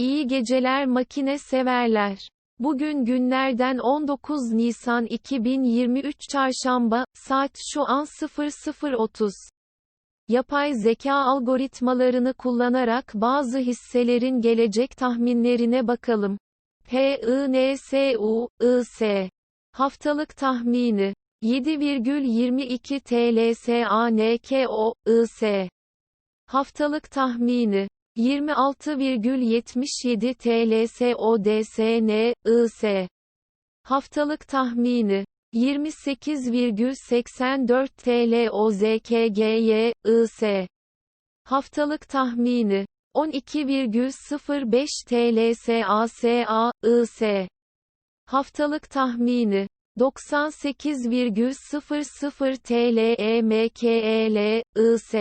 İyi geceler makine severler. Bugün günlerden 19 Nisan 2023 Çarşamba, saat şu an 00.30. Yapay zeka algoritmalarını kullanarak bazı hisselerin gelecek tahminlerine bakalım. PINSU. Haftalık tahmini. 7,22 TL SANKO, IS. Haftalık tahmini. 26,77 TL SODSN, IS. Haftalık tahmini. 28,84 TL OZKGY, IS. Haftalık tahmini. 12,05 TL SASA, IS. Haftalık tahmini. 98,00 TL EMKEL, IS.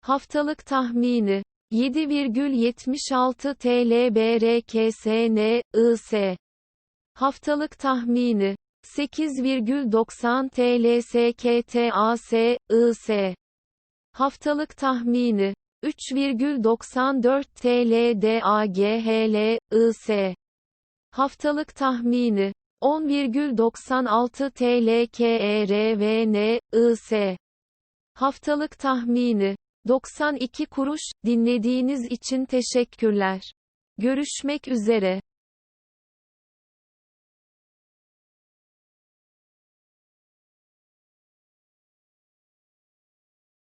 Haftalık tahmini. 7,76 TL BRKSN, IS. Haftalık tahmini. 8,90 TL SKTAS, IS. Haftalık tahmini. 3,94 TL DAGHL, IS. Haftalık tahmini. 10,96 TL KERVN, IS. Haftalık tahmini. 92 kuruş, dinlediğiniz için teşekkürler. Görüşmek üzere.